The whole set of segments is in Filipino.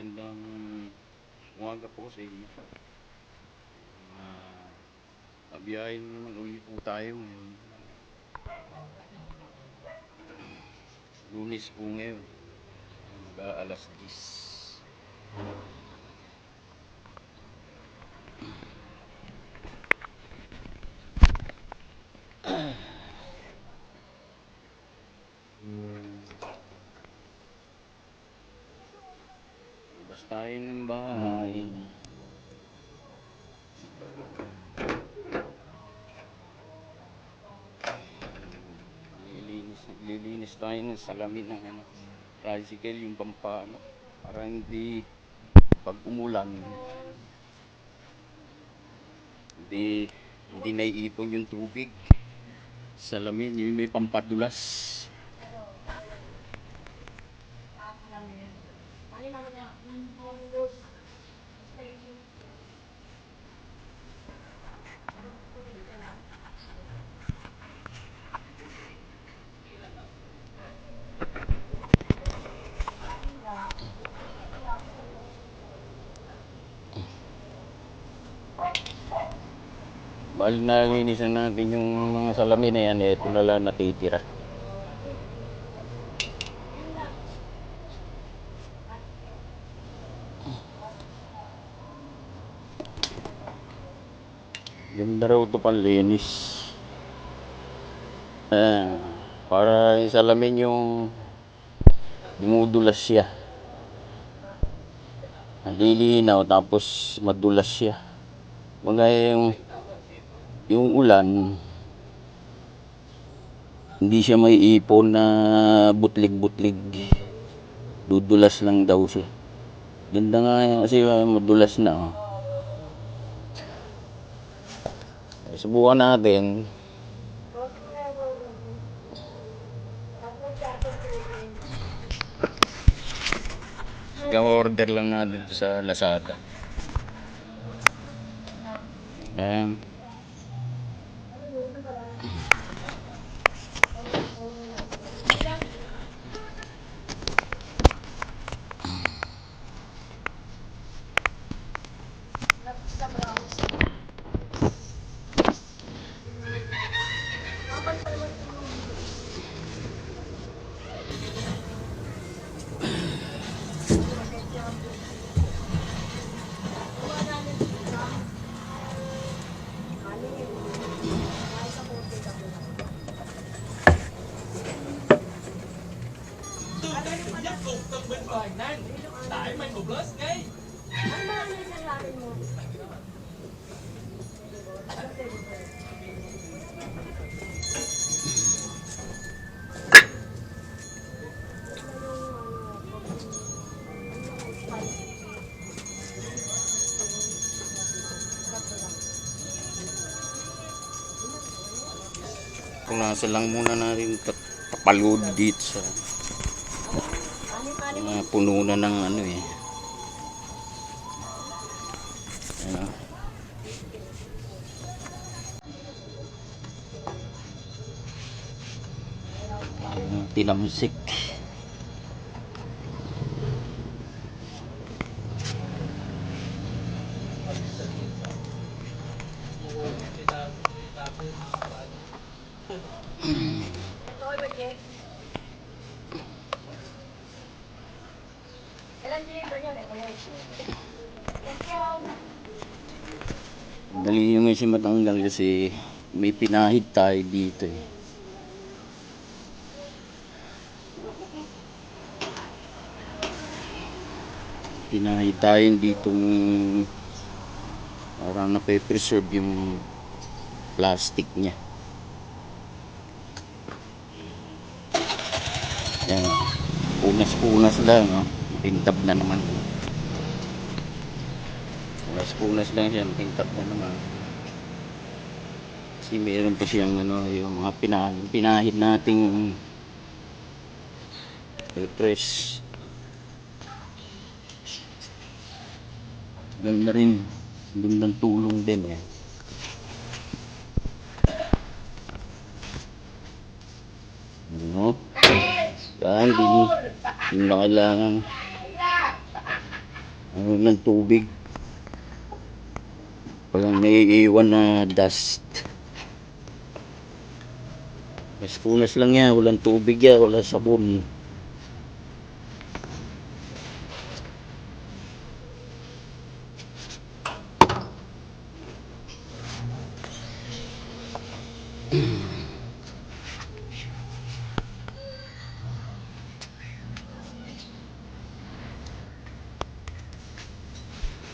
Magandang umaga po sa inyo. Uh, abiyahin naman ulit po tayo ngayon. Lunes po ngayon. Mga alas 10. Labas tayo ng bahay. Lilinis, lilinis tayo ng salamin ng ano, tricycle, yung pampano. Para hindi pag umulan, hindi, hindi naiipon yung tubig. Salamin, yung may pampadulas. Bali na linisan natin yung mga salamin na yan, ito na lang natitira. Ganda raw ito panlinis. Ah, para salamin yung dumudulas siya. Nalilinaw tapos madulas siya. Mga yung yung ulan hindi siya may ipon na butlig-butlig. Dudulas lang daw siya. Ganda nga yan kasi uh, madulas na. Oh. Subukan natin. order lang natin sa Lazada. Ayan. Punasan lang muna natin tapalod dito sa mga puno na ng ano eh. Ano? Tinamsik. Dali yung kasi matanggal kasi may pinahid tayo dito eh. Pinahid tayo dito parang nape-preserve yung plastic niya. Yan. Punas-punas lang, no? Tintab na naman. Punas-punas lang siya, tintab na naman. Kasi meron pa siyang ano, yung mga pinahid, pinahid nating refresh. Ganda rin. Gandang tulong din eh. Ano? Yan, hindi, hindi na kailangan ano ng tubig. Walang naiiwan na dust. Mas punas lang yan, walang tubig yan, walang sabon.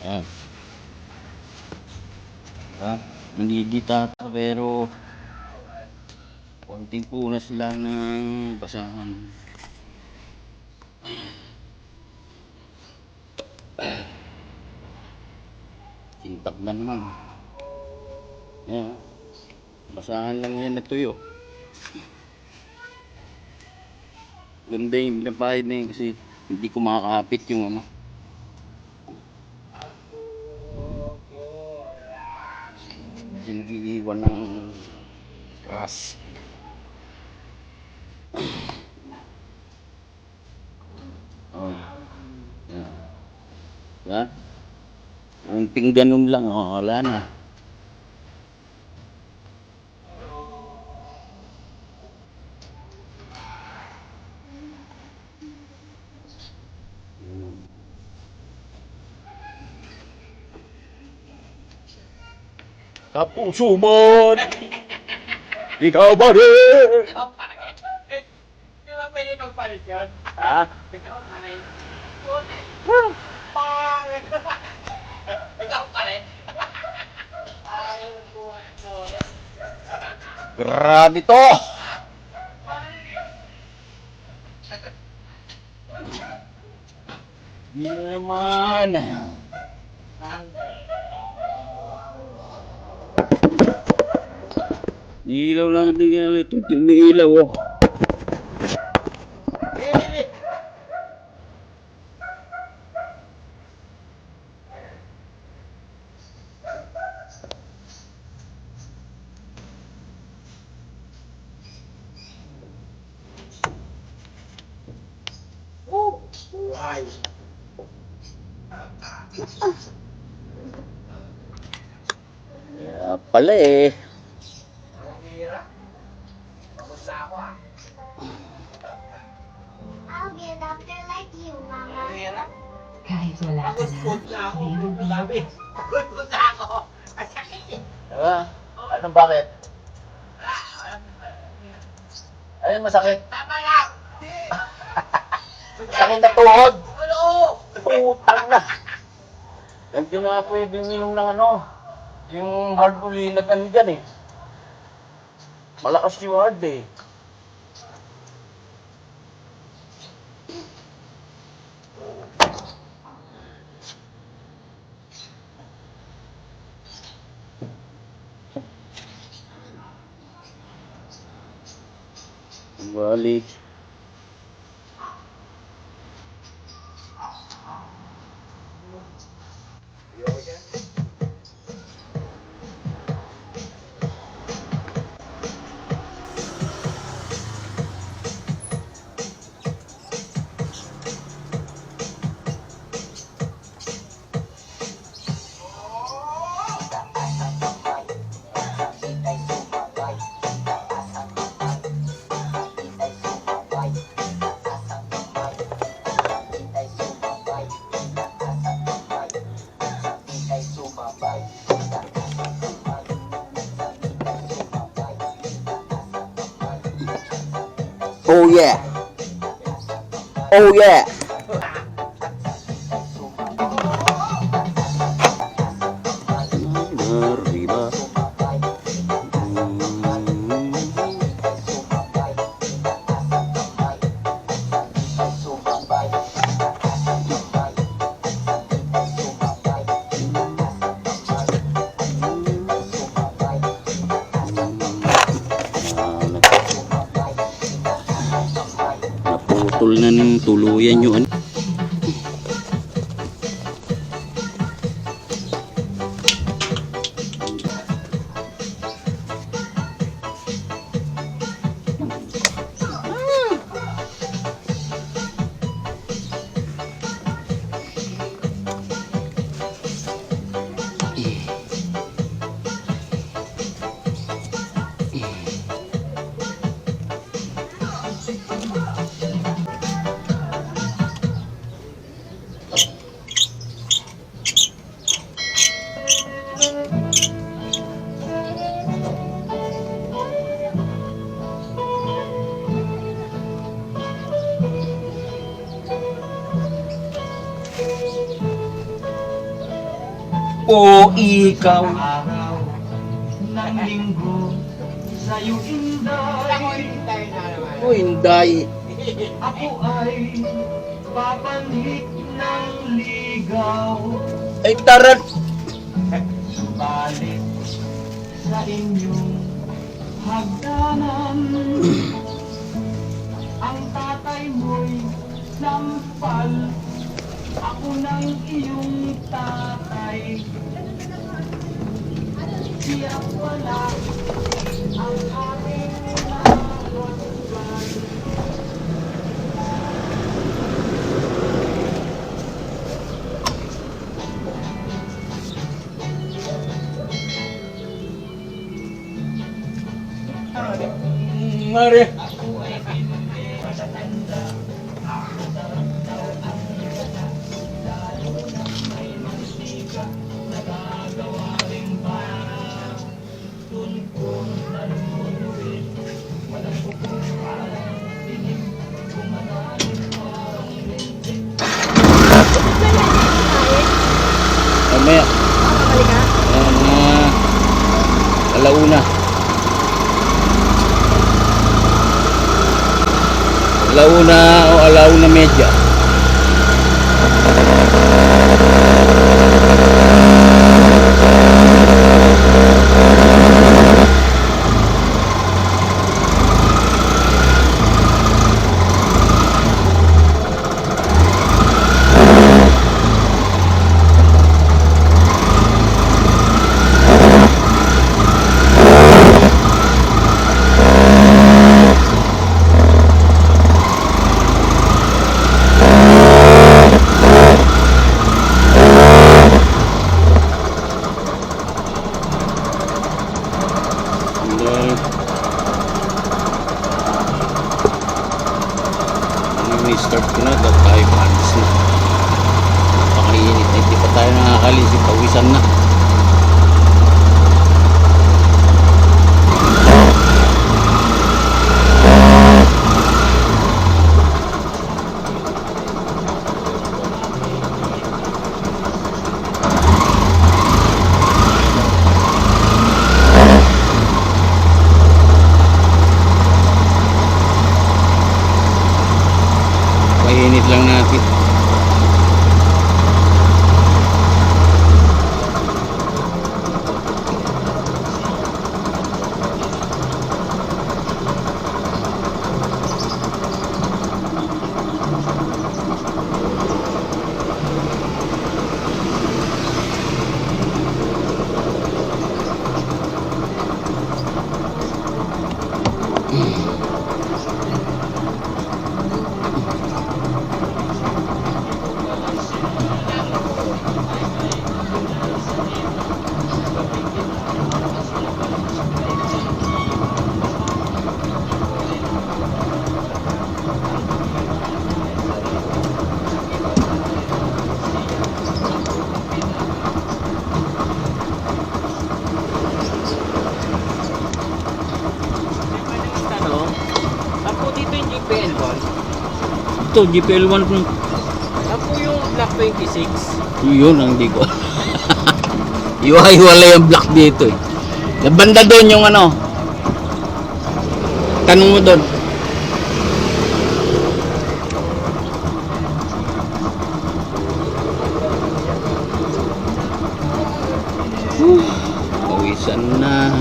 Ayan. Hindi ditata pero konting punas lang ng basahan. Sintak na naman. Ayan. Basahan lang yan na tuyo. Ganda yung pinapahid na yun kasi hindi ko makakapit yung ano. Sinigiwan ng gas. Oh. Yan. Yan. Unting ganun lang, oh, wala na. Kapuso man! Ikaw ba rin? Di ba pwede magpalit yun? Ha? Ikaw pa rin. Pangit! Ikaw pa rin. Grabe to! Hindi naman. Ilaw lang din yan. Ito, ilaw oh. Ay. Kaya pala eh. Ang hira. Kamusta ako ah? I'll be a doctor like you, Ang Mama. hira. Kahit wala ka na meron din. Pagod na ako. Ang sakit eh. Diba? Anong bakit? Ayun masakit. Tama na! Sakit na tuhod. Ano? Putang na. Hindi na pwede minum ng ano. Yung hard ulinagan dyan eh. Malakas yung hard eh. Balik. Oh yeah. Oh yeah. Ikaw. araw ng linggo sa'yo Ako inday rin tayo na naman. O Inday. Ako ay babalik ng ligaw Ay tarat. Balik sa inyong hagdanan Ang tatay mo'y sampal Ako ng iyong tatay Siya wala Alauna o alauna media. 1. Ito, GPL1 po. Ako yung Black 26. Yun ang di ko. Iwahiwalay ang block dito eh. Nabanda doon yung ano. Tanong mo doon. Whew, Pawisan na.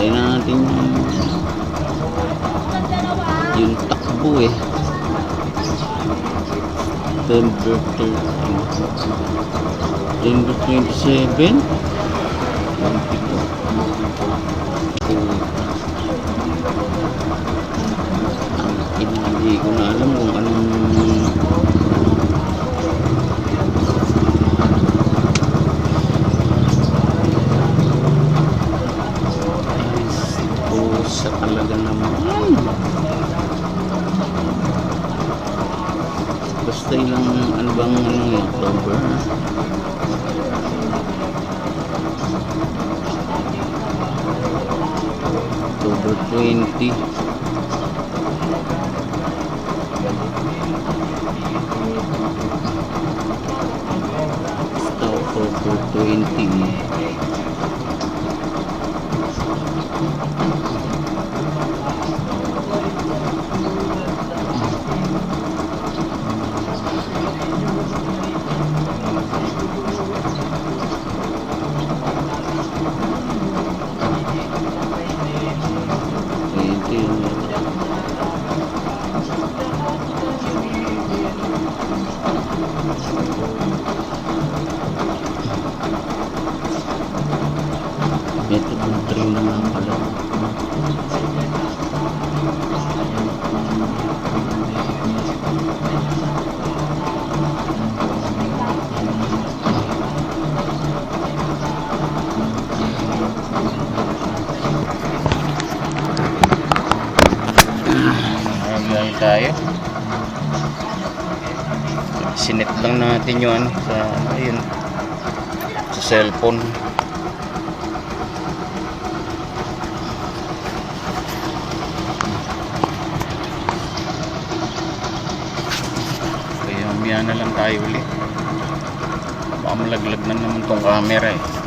Tayo na natin yung, takbo eh. September 13. September 27. Hindi ko na alam kung anong Basta ilang ano bang ano yun, cover. October 20. October 20. Sinet lang natin ano sa ayun sa cellphone. Kaya umiya na lang tayo ulit. Baka malaglag na naman tong camera eh.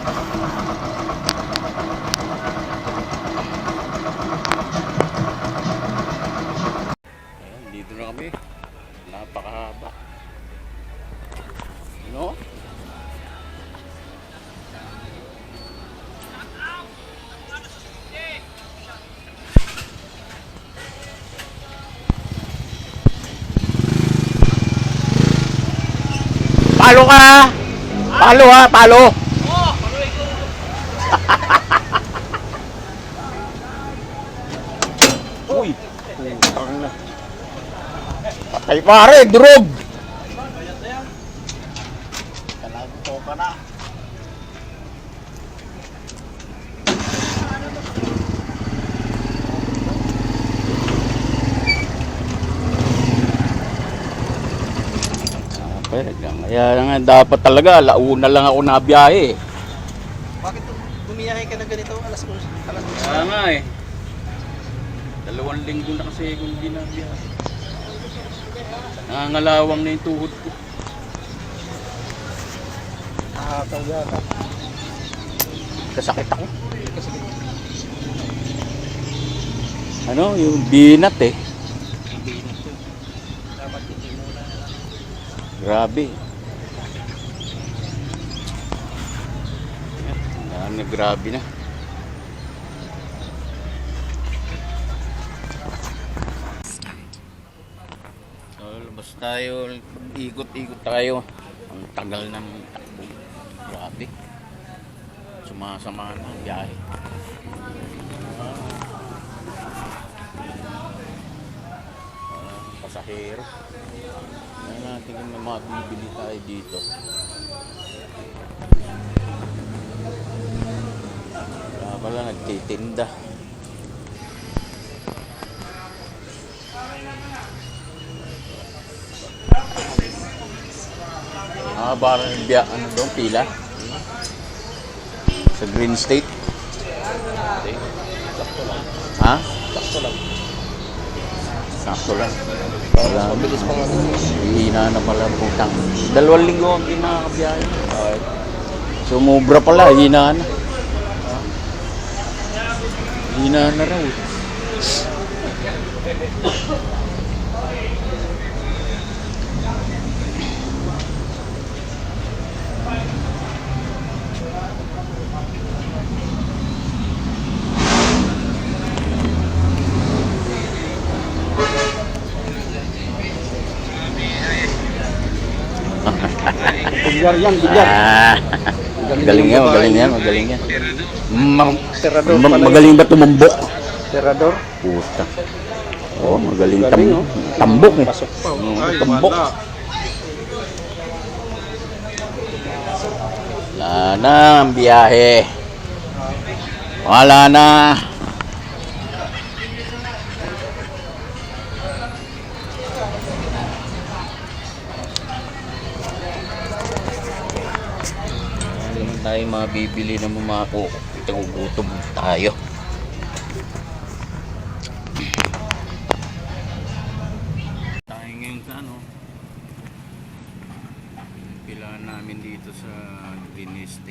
Palo ka! Palo ha, palo! Uy! Putang na. Patay pare! Kalago ka na. Pwede Kaya nga dapat talaga, launa lang ako nabiyahe. Bakit bumiyahe ka na ganito alas 11? Alas Kaya nga eh. Dalawang linggo na kasi kung hindi nabiyahe. Nangangalawang na yung tuhod ko. Nakakaw yata. Kasakit ako. Ano, yung binat eh. Grabe. Yan, na grabe na. So, labas tayo, ikot-ikot tayo. Ang tagal ng takbo. Grabe. Sumasama na ang biyahe. Ah, pasahero. Ngayon natin kung may mabibili tayo dito. Kaya pala nagtitinda. Ah, parang biya, ano doon, pila? Sa Green State? Ha? Sakto lang. Sakto lang. Wala. mabilis pang ano. Hihina na pala ang putang. Dalawang linggo ang hindi nakakabiyahe. Okay. Sumubra pala, hina na. Hina na raw. Bilyar yan, bilyar. Ah, magaling yan, magaling yan, magaling yan. Ma- Terador ma- pala magaling ba tumumbo? Terador. Puta. Oh, magaling Galing, tam oh. tambok eh. Pasok pa. Mm, Ay, wala. Wala na ang biyahe. Wala na. tayo mabibili ng mga kuko. Itagugutom tayo. Tayo ngayon sa ano, pila namin dito sa Guinness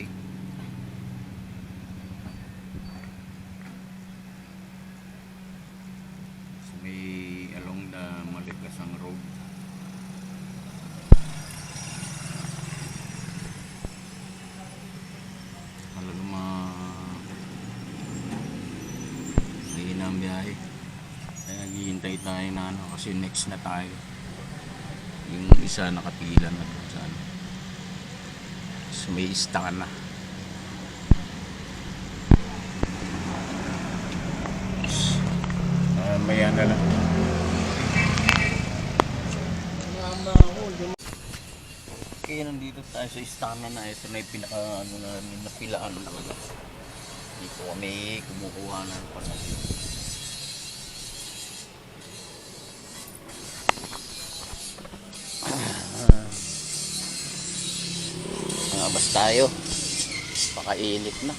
ano kasi next na tayo. Yung isa nakapila na doon sa ano. So may ista na. Uh, may ano na. Okay, nandito tayo sa istana na. Ito na yung pinaka ano na napilaan talaga. Dito kami kumukuha ng pasahero. Tayo. Pakainit na.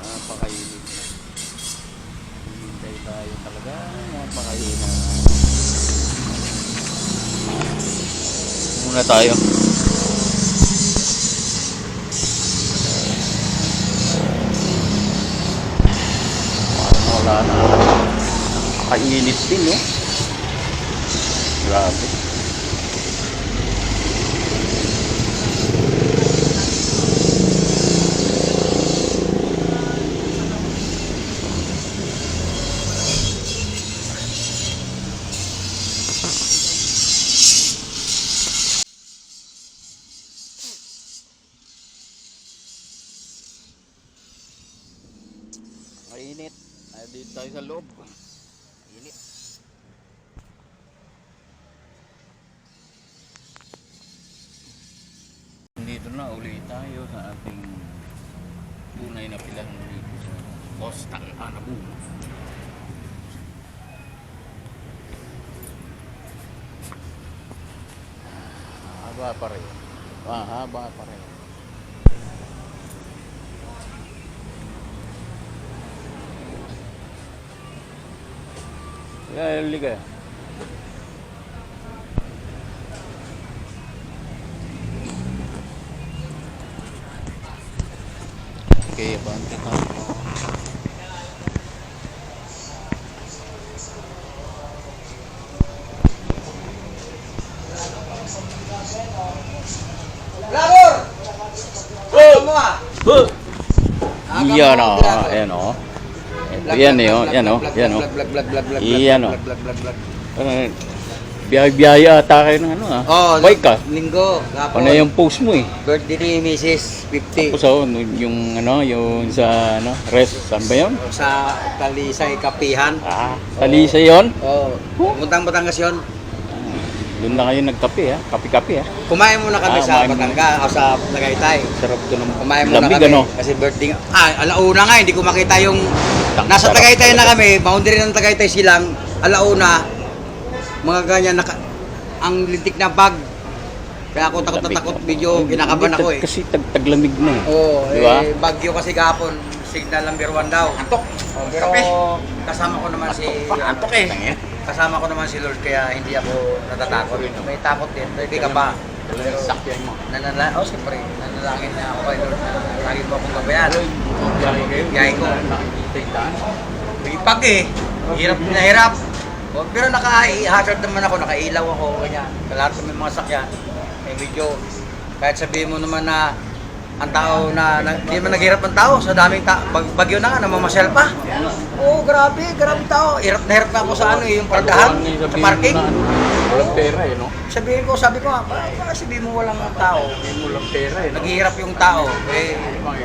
Ah, pakainit na. Hintay tayo talaga. Napakainit. Muna tayo. Parang wala na. Kainit din, no? Grabe. Haba pa rin. Ya, liga. Oke, bantu tayo. Labor! Ano mo ah? Iyan o, ayan o. Yan o, yan o, yan o. Iyan o. Biyahe-biyahe ata kayo ng ano ah. Oh, Bike ka. Linggo, gapon. Ano yung post mo eh? Birthday ni Mrs. 50. Tapos oh, yung ano, yung sa ano, rest, saan ba yun? Sa Talisay Kapihan. Ah, talisa yun? Oh, puntang Batangas yun. Doon na kayo nagkape ha, kape-kape ha. Kumain muna kami Ah, sa kumain muna. O sa Tagaytay. Sarap to ng Kumain muna lamig kami. ano. Kasi birthday nga. Ah, alauna nga, hindi ko makita yung... Tang- Nasa sarap Tagaytay na talaga. kami, boundary ng Tagaytay silang, alauna, mga ganyan, naka, ang lintik na bag. Kaya ako takot na Lamig. takot, medyo kinakaban Hindi, ako tag- eh. Kasi tag taglamig na eh. Oo, Di ba? eh, Bagyo kasi gapon, signal number one daw. Antok. Oh, pero kasama ko naman si Antok eh. Kasama ko naman si Lord kaya hindi ako natatakot. May takot din, hindi ka pa. Pero Sakyan mo. nanala, oh siyempre, nanalangin na ako kay Lord lagi mo akong gabayan. Biyahe ko. Nakikita yung daan. Pag eh, hirap na hirap. Oh, pero naka-hazard naman ako, nakailaw ako, ganyan. Lahat kami mga sakyan. Eh, medyo, kahit sabihin mo naman na ang tao na, na hindi man naghirap ang tao sa daming ta bag, bagyo na nga, namamasyal pa. Oo, oh, grabe, grabe tao. Hirap na hirap na ako sa ano, eh, yung pardahan, sa parking. Walang pera eh, no? Sabihin ko, sabi ko, ba, ba sabihin mo walang tao. Hindi mo lang pera eh, no? Naghihirap yung tao. Eh,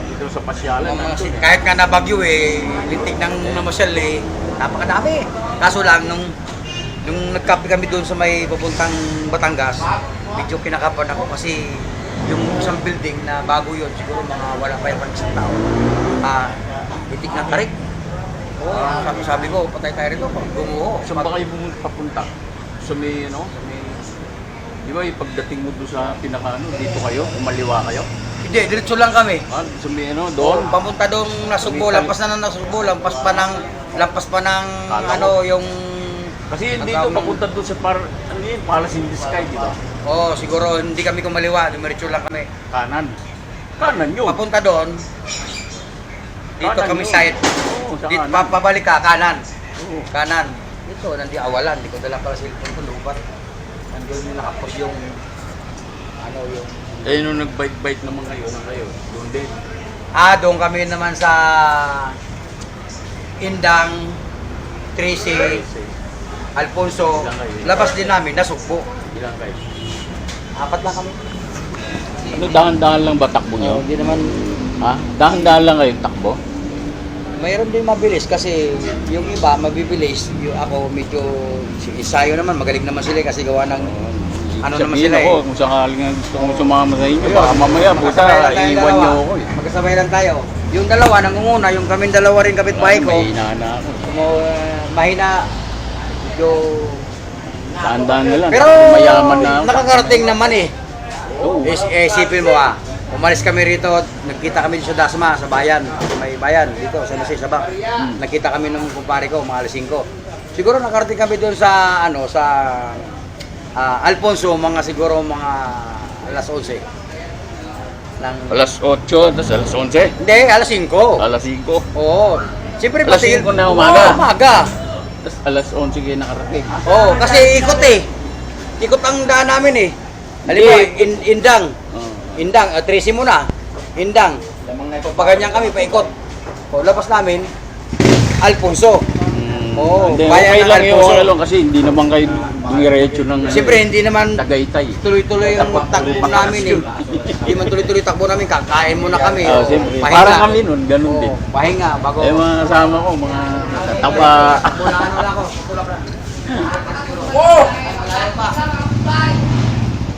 Dito sa pasyalan. Eh. kahit nga nabagyo eh, lintik ng namasyal eh, napakadami. Kaso lang, nung, nung nagkape kami doon sa may papuntang Batangas, medyo kinakapan ako kasi yung isang building na bago yun, siguro mga wala pa yung isang tao, ah, lintik ng tarik. Oo, sabi, sabi ko, patay tayo rito, pag gumuho. Saan ba kayo pumunta papunta? Sa may, ano, sa may... Di ba yung pagdating mo doon sa pinaka, ano, dito kayo, umaliwa kayo? Hindi, diretso lang kami. Ah, sa may, ano, Doon, pamunta doon Nasugbo, lampas na ng Nasugbo, lampas pa ng, lampas pa ng, Kala ko. ano, yung Kasi Ang dito, papunta doon sa par, ano yun, Palace in the Sky, di ba? Oo, siguro hindi kami kumaliwa, dumiretso lang kami. Kanan. Kanan yun. Papunta doon, dito Kanan kami yun. side. Oo, sa Dito, kanan. pa- pabalik ka, kanan. Oo. Kanan. Dito, nandi awalan. Hindi ko dala pala cellphone ko, lubat. Nandun yung nakapos yung, ano yung, Eh, nung nag-bite-bite naman kayo, na kayo, doon din. ah, doon kami naman sa Indang, Tracy, Alfonso. Labas din namin, nasugpo. Ilang kayo? Apat lang kami. Ano, dahan-dahan lang ba takbo nyo? Hindi naman, Ha? Dahan-dahan lang kayo takbo? mayroon din mabilis kasi yung iba mabibilis. Yung ako medyo, si Isayo naman, magaling naman sila kasi gawa ng Ano naman sila ako, eh. kung sakali nga gusto kong sumama sa inyo, baka mamaya, iiwan dalawa. nyo ako eh. Magkasabay lang tayo. Yung dalawa, nangunguna, yung kami dalawa rin kapitbahay ko. May hinahana ako. Mo, uh, mahina. Medyo... Dahan-dahan na lang. Pero mayaman na nakakarating naman eh. Oo. Eh, eh, isipin mo ah. Umalis kami rito, nagkita kami sa Dasma, sa bayan. Sa may bayan, dito, sa Nasi, Sabak. Nagkita kami ng kumpare ko, mga alas 5. Siguro nakarating kami doon sa, ano, sa ah, Alfonso, mga siguro mga alas 11. Ng, Alas 8, tapos alas 11, hindi, alas 5. alas 5, Oo. Siyempre, Alas patigil- 5 na umaga. Oo, umaga. Tapos alas 11 kayo nakarating. Oo, kasi ikot eh. Ikot ang daan namin eh. Halimbawa, in, indang. Indang, uh, Tracy muna. Indang. Pag ganyan kami, paikot. O, labas namin, Alfonso. Oo, hindi, okay ng lang yung Alfonso. okay lang kasi hindi naman kayo dumiretso ng Siyempre, hindi naman Tagaytay. tuloy-tuloy yung takbo namin eh. Hindi man tuloy-tuloy takbo namin, kakain muna kami. Ah, o, siyempre. pahinga. Parang kami nun, ganun Oo, din. pahinga, bago. Eh mga kasama ko, mga taba. Takbo na ano lang ako. Tulak na.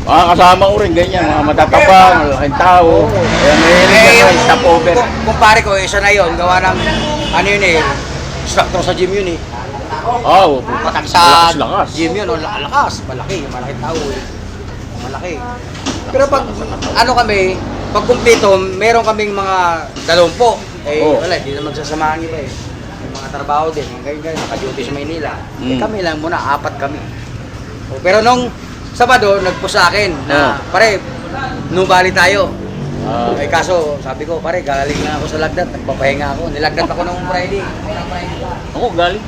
Mga kasama ko rin ganyan, mga matataba, malaking tao. Kaya may Eh, rin stop over. Kung, kumpare ko, isa na yun, gawa ng, ano yun eh, instructor sa gym yun eh. Ah, oh, Patag sa lakas. gym yun, oh, la- lakas, malaki, malaki tao eh. Malaki. Pero pag, ano kami, pag kumpleto, meron kaming mga dalumpo. Eh, Oo. wala, hindi na magsasamahan iba eh. May mga trabaho din, yung ganyan, ganyan, naka-duty sa Maynila. Eh, Mm. kami lang muna, apat kami. Oh, pero nung Sabado, nagpo sa akin na, pare, nubali tayo. Ah, Eh kaso, sabi ko, pare, galing na ako sa lagdat, nagpapahinga ako. Nilagdat ako nung Friday. Unang Friday pa. ako galing.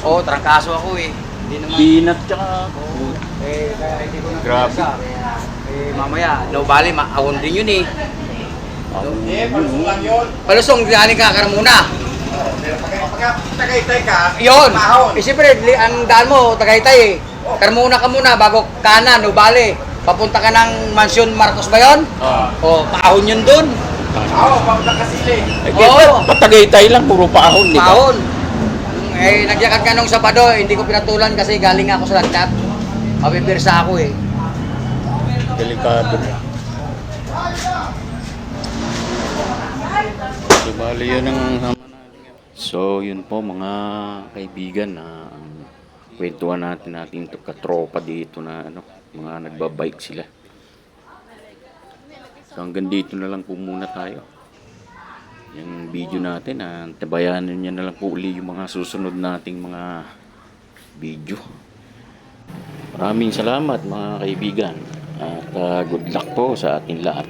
Oo, trangkaso ako eh. Hindi naman. Binat tsaka Eh, kaya hindi ko Grabe. nagpasa. Eh, mamaya, no bali, maawon din yun eh. Palusong, galing ka, Karamuna. Tagaytay ka, Yun. mahon. Eh, siyempre, ang daan mo, Tagaytay eh. Karamuna ka muna, bago kanan, no bali. Papunta ka ng Mansion Marcos ba yun? Ah. O, paahon yun dun. Oo, papunta ka sili. Eh, Oo. kaya patagaytay lang, puro paahon, di ba? Paahon. Eh, nagyakag ka nung Sabado, hindi ko pinatulan kasi galing ako sa lagdat. Mabibirsa ako eh. Delikado na. So, bali yun ang natin. So, yun po mga kaibigan na ang kwentuhan natin natin ito katropa dito na ano, mga nagbabike sila. So, hanggang dito na lang po muna tayo. Yung video natin, ah, tabayanan niya na lang po uli yung mga susunod nating mga video. Maraming salamat mga kaibigan at ah, good luck po sa ating lahat.